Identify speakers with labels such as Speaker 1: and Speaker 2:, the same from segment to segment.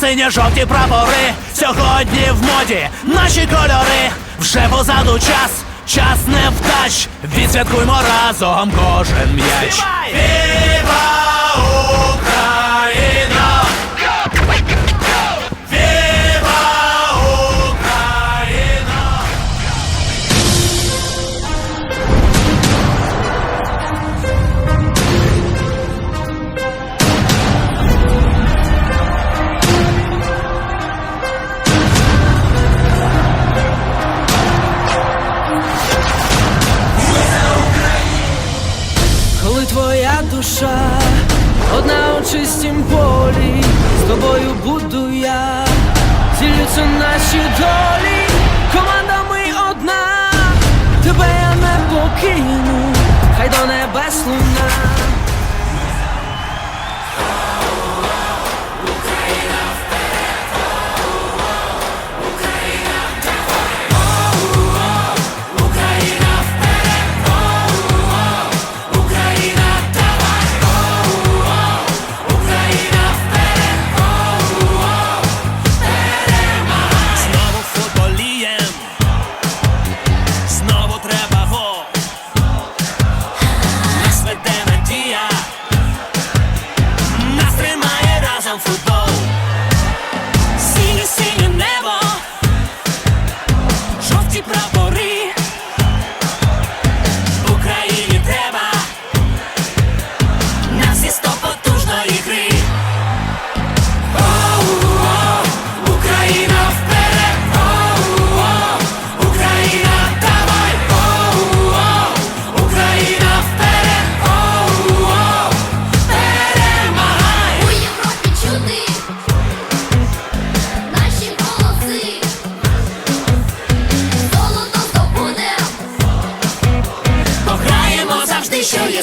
Speaker 1: Сині жовті прапори. Сьогодні в моді наші кольори. Вже позаду час, час не вдач. Відсвяткуймо разом кожен м'яч. Віва Україна!
Speaker 2: Коли твоя душа. Одна у чистім полі, з тобою буду я, зілються наші долі, команда ми одна, тебе я не покину,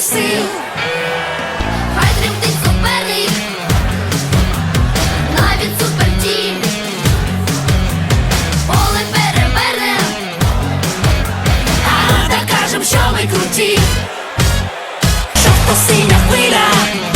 Speaker 2: стільки сил, хай тремтить суперник, навіть
Speaker 1: супертім, поле переверне, а докажем, що ми круті, що хто синя хвиля.